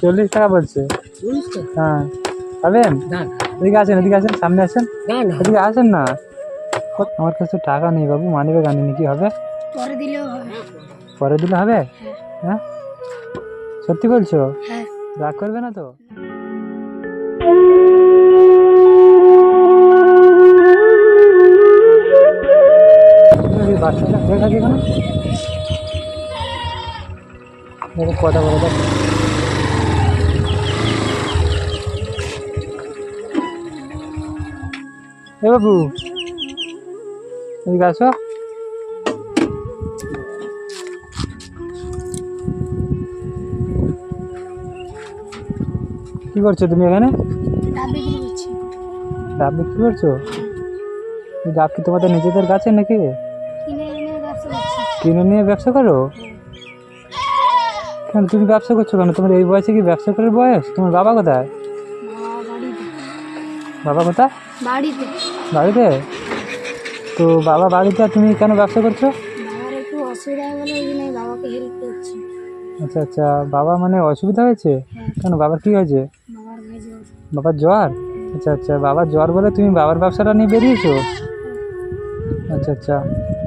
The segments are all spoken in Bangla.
চল্লিশ টাকা বলছে। হ্যাঁ। খাবেন এদিকে আসেন এদিকে আসেন সামনে আসেন। না না। এদিকে আসেন না। আমার কাছে টাকা নেই বাবু মানিবে গানি কি হবে? পরে দিলেও হবে। পরে দিলে হবে? হ্যাঁ। সত্যি বলছো? হ্যাঁ। রাগ করবে না তো? এই বাচ্চাটা খেয়ে থাকে কেন কথা বলে দেখ। বাবু। এদিকে আসো। কি করছ তুমি এখানে? ডাব বিক্রি করছি। ডাব কি তোমাদের নিজেদের গাছে নাকি? কিনে নিয়ে ব্যবসা করো? কেন তুমি ব্যবসা করছ কেন? তোমার এই বয়সে কি ব্যবসা করার বয়স? তোমার বাবা কোথায়? বাবা কোথায়? বাড়িতে। বাড়িতে? তো বাবা বাড়িতে তুমি কেন ব্যবসা করছ? বাবার একটু অসুবিধা হয়ে গেলো ওই জন্য বাবাকে হেল্প করছি। আচ্ছা আচ্ছা বাবা মানে অসুবিধা হয়েছে? কেন বাবার কি হয়েছে? বাবার জ্বর? আচ্ছা আচ্ছা বাবার জ্বর বলে তুমি বাবার ব্যবসাটা নিয়ে বেরিয়েছো? আচ্ছা আচ্ছা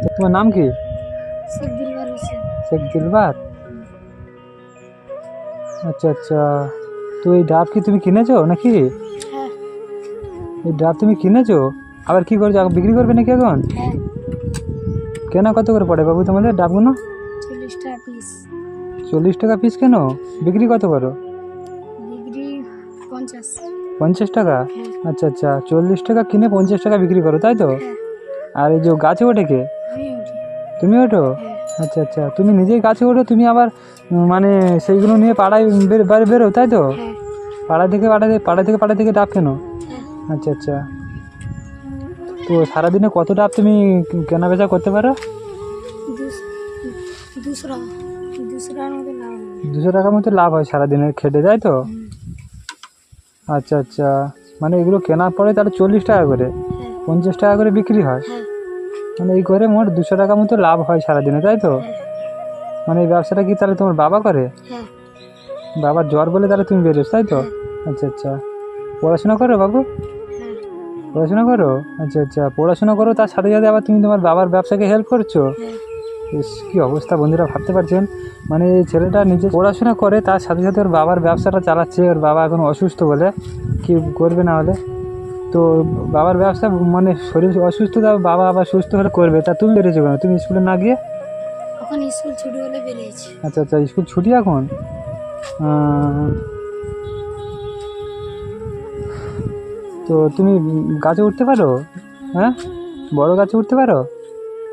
তো তোমার নাম কি? শেখ দিলবার আচ্ছা আচ্ছা তো এই ডাব কি তুমি কিনেছো নাকি? হ্যাঁ এই ডাব তুমি কিনেছো? আবার কি করছ? বিক্রি করবে নাকি এখন? কেনা কত করে পড়ে বাবু তোমাদের ডাবগুলো? চল্লিশ টাকা পিস চল্লিশ টাকা পিস কেন? বিক্রি কত করো? পঞ্চাশ। টাকা? হ্যাঁ। আচ্ছা আচ্ছা। চল্লিশ টাকা কিনে পঞ্চাশ টাকা বিক্রি করো তাই তো? হ্যাঁ। আর এই যে গাছে ওঠে কে? তুমি ওঠো? হ্যাঁ। আচ্ছা আচ্ছা। তুমি নিজেই গাছে ওঠো তুমি আবার মানে সেইগুলো নিয়ে পাড়ায় বের বেরো তাই তো? পাড়া থেকে পাড়া থেকে পাড়া থেকে পাড়া থেকে ডাব কেন? আচ্ছা আচ্ছা। তো সারাদিনে কত ডাব তুমি কেনা বেচা করতে পারো? দুশো দুশো টাকা টাকার মতো লাভ হয় সারাদিনের খেটে তাই তো? আচ্ছা আচ্ছা। মানে এগুলো কেনার পরে তাহলে চল্লিশ টাকা করে পঞ্চাশ টাকা করে বিক্রি হয়। হ্যাঁ। মানে এই করে মোট দুশো টাকা মতো লাভ হয় সারাদিনে তাই তো? হ্যাঁ। মানে এই ব্যবসাটা কি তাহলে তোমার বাবা করে? হ্যাঁ। বাবার জ্বর বলে তাহলে তুমি বেরোস তাই তো? আচ্ছা আচ্ছা। পড়াশোনা করো বাবু? পড়াশোনা করো? আচ্ছা আচ্ছা পড়াশোনা করো তার সাথে সাথে আবার তুমি তোমার বাবার ব্যবসাকে হেল্প করছ? কি অবস্থা বন্ধুরা ভাবতে পারছেন? মানে এই ছেলেটা নিজে পড়াশোনা করে তার সাথে সাথে ওর বাবার ব্যবসাটা চালাচ্ছে ওর বাবা এখন অসুস্থ বলে। কি করবে না হলে? তো বাবার ব্যবসা মানে শরীর অসুস্থ তা বাবা আবার সুস্থ হলে করবে তা তুমি বেরিয়েছো কেন? তুমি স্কুলে না গিয়ে? এখন স্কুল ছুটি হলে বেরিয়েছি আচ্ছা আচ্ছা স্কুল ছুটি এখন? তো তুমি গাছে উঠতে পারো? হ্যাঁ? বড় গাছে উঠতে পারো?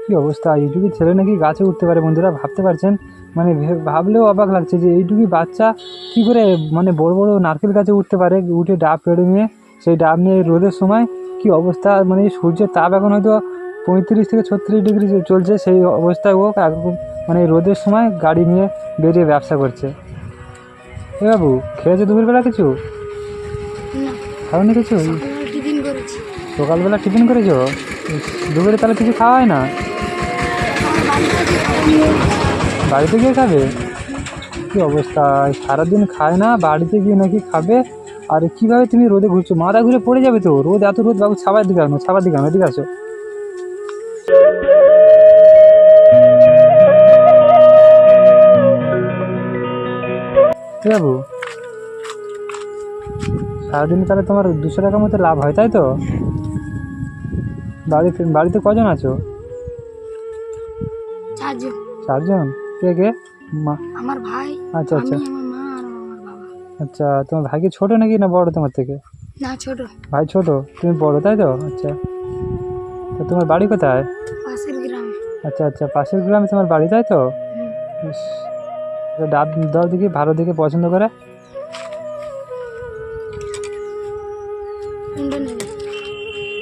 কি অবস্থা? এইটুকু ছেলে নাকি গাছে উঠতে পারে বন্ধুরা, ভাবতে পারছেন? মানে ভাবলেও অবাক লাগছে যে এইটুকু বাচ্চা কি করে মানে বড় বড় নারকেল গাছে উঠতে পারে, উঠে ডাব পেড়ে নিয়ে, সেই ডাব নিয়ে রোদের সময় কি অবস্থা? মানে সূর্যের তাপ এখন হয়তো পঁয়ত্রিশ থেকে ছত্রিশ ডিগ্রি চলছে, সেই অবস্থায় ও মানে রোদের সময় গাড়ি নিয়ে বেরিয়ে ব্যবসা করছে। এ বাবু, খেয়েছে দুপুরবেলা কিছু? খাওনি কিছু? সকালবেলা টিফিন করেছি। সকালবেলা টিফিন করেছ? দুপুরে তাহলে কিছু খাওয়া হয় না? বাড়িতে গিয়ে খাবে? কি অবস্থা? সারাদিন খায় না বাড়িতে গিয়ে নাকি খাবে? আর কীভাবে তুমি রোদে ঘুরছো? মাথা ঘুরে পড়ে যাবে তো। রোদ এত রোদ বাবু ছাবার দিকে আনো ছাবার দিকে আনো এদিকে আসো। বাবু? সারাদিনে তাহলে তোমার দুশো টাকার মতো লাভ হয় তাই তো? বাড়িতে বাড়িতে কজন আছো? চারজন। কে কে? মা। আমার ভাই আচ্ছা আচ্ছা। আচ্ছা তোমার ভাই কি ছোটো নাকি না বড় তোমার থেকে? না ছোট। ভাই ছোট? তুমি বড় তাই তো? আচ্ছা। তো তোমার বাড়ি কোথায়? পাশের গ্রামে। আচ্ছা আচ্ছা পাশের গ্রামে তোমার বাড়ি তাই। তো? ডাব দাও দেখি ভালো দেখে পছন্দ করে?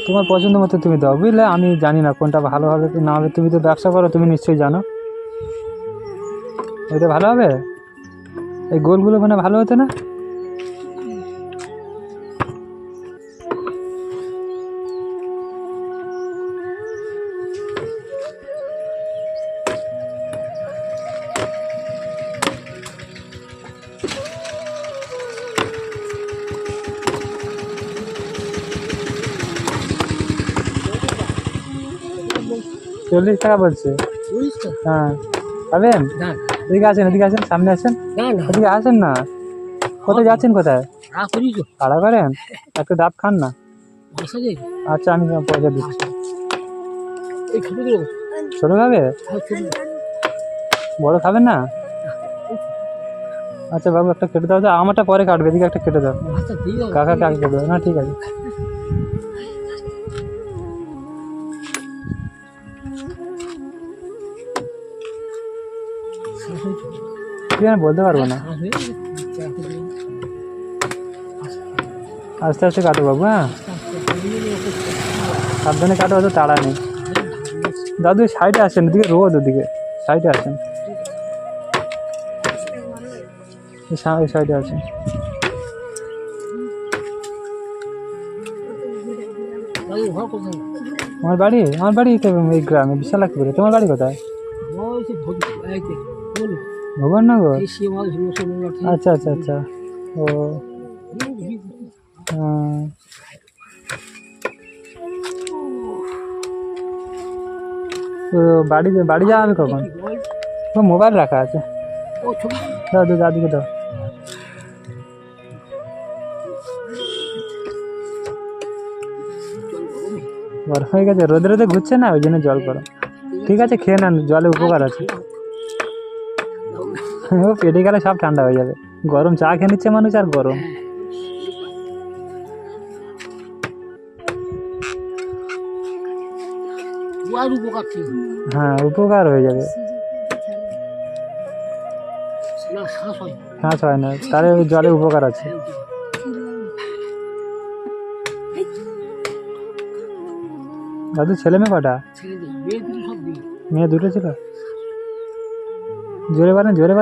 তোমার পছন্দ মতো তুমি দাও, বুঝলে? আমি জানি না কোনটা ভালো হবে কি না হবে। তুমি তো ব্যবসা করো, তুমি নিশ্চয়ই জানো। এটা ভালো হবে? এই গোলগুলো মানে ভালো হতো না? চল্লিশ টাকা বলছে। হ্যাঁ। খাবেন না। এদিকে আসেন এদিকে আসেন সামনে আসেন। এদিকে আসেন না। কোথায় যাচ্ছেন কোথায়? ভাড়া করেন? একটু ডাব খান না। আচ্ছা আমি পয়সা দিচ্ছি এই ছোটো খাবে? বড় খাবেন না? আচ্ছা বাবু একটা কেটে দাও। তো আমারটা পরে কাটবে। এদিকে একটা কেটে দাও। আচ্ছা কাকা কাকে কেটে দাও? না ঠিক আছে। ঠিক আমি বলতে পারব না? আস্তে আস্তে কাটো বাবু হ্যাঁ? সাবধানে কাটো অত তাড়া নেই। দাদু সাইডে আসেন ওদিকে রোদ ওদিকে। সাইডে আসেন। সাইডে আসেন। আমার বাড়ি আমার বাড়ি এই গ্রামে বিশালাক্ষপুরে তোমার বাড়ি কোথায়? আছে আচ্ছা আচ্ছা আচ্ছা। ও। হ্যাঁ। তো বাড়ি বাড়ি যাওয়া হবে কখন? ও মোবাইল রাখা আছে। দাও দাও দাদিকে দাও। গরম হয়ে গেছে রোদে রোদে ঘুরছে না? ওই জন্য জল গরম। ঠিক আছে খেয়ে নেন জলে উপকার আছে। ও পেটে গেলে সব ঠান্ডা হয়ে যাবে। গরম চা খেয়ে নিচ্ছে মানুষ আর গরম। হ্যাঁ উপকার হয়ে যাবে। হ্যাঁ। হয় না তাহলে জলে উপকার আছে। দাদু ছেলে মেয়ে কটা? মেয়ে দুটো ছিল? জোরে পারেন জোরে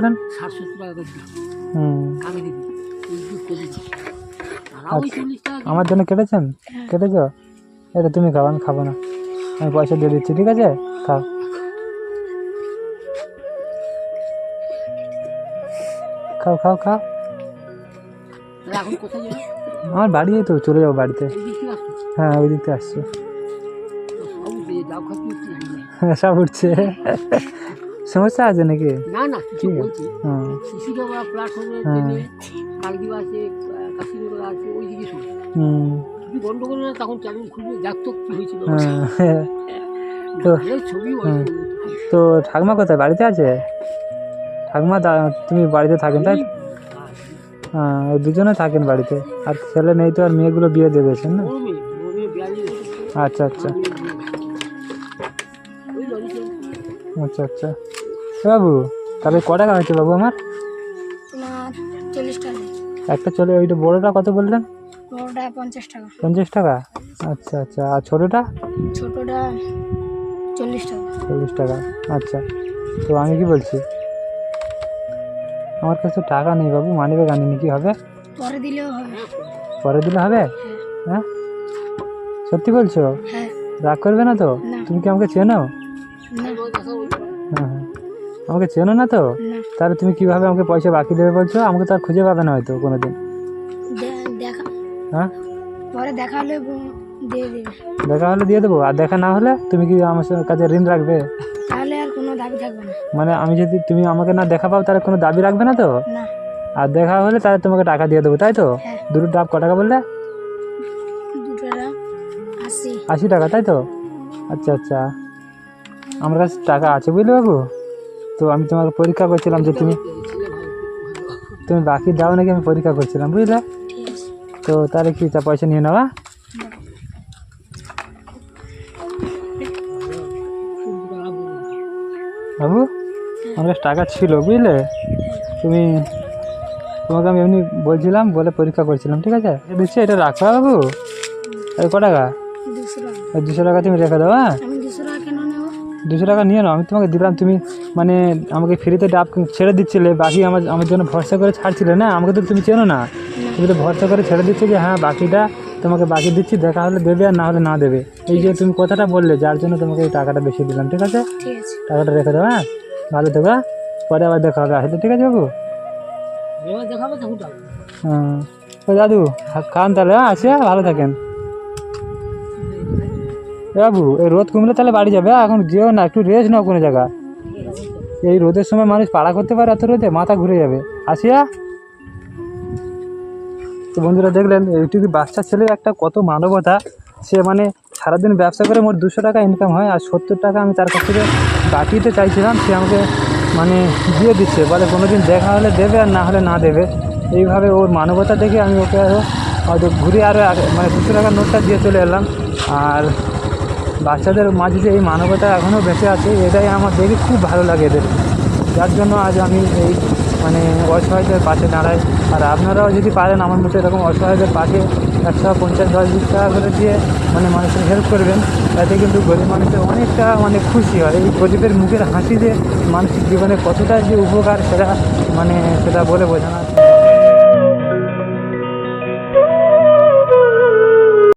চল্লিশ টাকা আমার জন্য কেটেছেন? কেটেছ? এটা তুমি আমি খাব না। আমি পয়সা দিয়ে দিচ্ছি ঠিক আছে? খাও। খাও খাও খাও। আমার বাড়ি তো চলে যাব বাড়িতে। হ্যাঁ ওই দিক আসছি। হ্যাঁ, সব উঠছে। সমস্যা আছে নাকি? না না কিছু বলছি। ওরা প্ল্যাটফর্মে। ট্রেনে আছে আছে ওই দিকে শুনে হুম। যদি গন্ডগোল না তখন চ্যানেল খুলবে দেখতো কি হয়েছিল? হ্যাঁ। তো ছবি তো ঠাকুমা কোথায়? বাড়িতে আছে? ঠাকুমা তুমি বাড়িতে থাকেন তাই? হ্যাঁ দুজনে থাকেন বাড়িতে। আর ছেলে নেই তো আর মেয়েগুলো বিয়ে দিয়ে দিয়েছেন না? আচ্ছা আচ্ছা। আচ্ছা আচ্ছা। বাবু তাহলে ক টাকা হয়েছে বাবু আমার? তোমার চল্লিশ টাকা একটা চলে ওইটা বড়োটা কত বললেন? বড়োটা পঞ্চাশ টাকা। পঞ্চাশ টাকা? আচ্ছা আচ্ছা। আর ছোটোটা? ছোটোটা চল্লিশ টাকা। চল্লিশ টাকা। আচ্ছা। তো আমি কি বলছি? আমার কাছে টাকা নেই বাবু মানি ব্যাগ আনিনি কি হবে? পরে দিলেও হবে। পরে দিলে হবে? হ্যাঁ। সত্যি বলছো? হ্যাঁ। রাগ করবে না তো? তুমি কি আমাকে চেনো? হ্যাঁ হ্যাঁ। আমাকে চেনো না তো? তাহলে তুমি কীভাবে আমাকে পয়সা বাকি দেবে বলছো? আমাকে তো আর খুঁজে পাবে না হয়তো কোনোদিন। দেখা। হ্যাঁ? পরে দেখা হলে দিয়ে দেবে। দেখা হলে দিয়ে দেবো? আর দেখা না হলে তুমি কি আমার কাছে ঋণ রাখবে? তাহলে আর কোনো দাবি থাকবে না। মানে আমি যদি তুমি আমাকে না দেখা পাও তাহলে কোনো দাবি রাখবে না তো? না। আর দেখা হলে তাহলে তোমাকে টাকা দিয়ে দেবো তাই তো? হ্যাঁ। দুটো ডাব ক টাকা বললে? আশি টাকা তাই তো? আচ্ছা আচ্ছা। আমার কাছে টাকা আছে বুঝলে বাবু? তো আমি তোমাকে পরীক্ষা করছিলাম যে তুমি তুমি বাকি দাও নাকি আমি পরীক্ষা করছিলাম বুঝলে? তো তাহলে কি তা পয়সা নিয়ে নেওয়া বাবু আমার কাছে টাকা ছিল বুঝলে? তুমি তোমাকে আমি এমনি বলছিলাম বলে পরীক্ষা করছিলাম ঠিক আছে? দিচ্ছি এটা রাখো হ্যাঁ বাবু? এই ক টাকা? দুশো টাকা। তুমি রেখে দাও হ্যাঁ? দুশো টাকা নিয়ে নাও আমি তোমাকে দিলাম তুমি মানে আমাকে ফ্রিতে ডাব ছেড়ে দিচ্ছিলে বাকি আমার আমার জন্য ভরসা করে ছাড়ছিলে না আমাকে তো তুমি চেনো না। তুমি তো ভরসা করে ছেড়ে দিচ্ছ যে হ্যাঁ বাকিটা তোমাকে বাকি দিচ্ছি দেখা হলে দেবে আর না হলে না দেবে। এই যে তুমি কথাটা বললে যার জন্য তোমাকে এই টাকাটা বেশি দিলাম ঠিক আছে? টাকাটা রেখে দেবো হ্যাঁ? ভালো দেবো হ্যাঁ? পরে আবার দেখা হবে। আসলে ঠিক আছে বাবু? হ্যাঁ ও দাদু খান তাহলে হ্যাঁ? আসে ভালো থাকেন। বাবু এই রোদ কমলে তাহলে বাড়ি যাবে হ্যাঁ? এখন যেও না একটু রেস্ট নাও কোনো জায়গা। এই রোদের সময় মানুষ পাড়া করতে পারে এত রোদে? মাথা ঘুরে যাবে। আসিয়া? তো বন্ধুরা দেখলেন, এইটুকু বাচ্চা ছেলের একটা কত মানবতা। সে মানে সারাদিন ব্যবসা করে মোট দুশো টাকা ইনকাম হয়, আর সত্তর টাকা আমি তার কাছ থেকে বাকিতে চাইছিলাম, সে আমাকে মানে দিয়ে দিচ্ছে। বলে কোনো দিন দেখা হলে দেবে আর না হলে না দেবে। এইভাবে ওর মানবতা দেখে আমি ওকে আরও হয়তো ঘুরে আরও মানে দুশো টাকার নোটটা দিয়ে চলে এলাম। আর বাচ্চাদের মাঝে যে এই মানবতা এখনও বেঁচে আছে, এটাই আমার দেখে খুব ভালো লাগে এদের। যার জন্য আজ আমি এই মানে অসহায়দের পাশে দাঁড়াই। আর আপনারাও যদি পারেন আমার মতো এরকম অসহায়দের পাশে একশো পঞ্চাশ, দশ, বিশ টাকা করে দিয়ে মানে মানুষের হেল্প করবেন, তাতে কিন্তু গরিব মানুষের অনেকটা মানে খুশি হয়। এই গরিবের মুখের হাসি যে মানসিক জীবনে কতটা যে উপকার, সেটা মানে সেটা বলে বোঝানো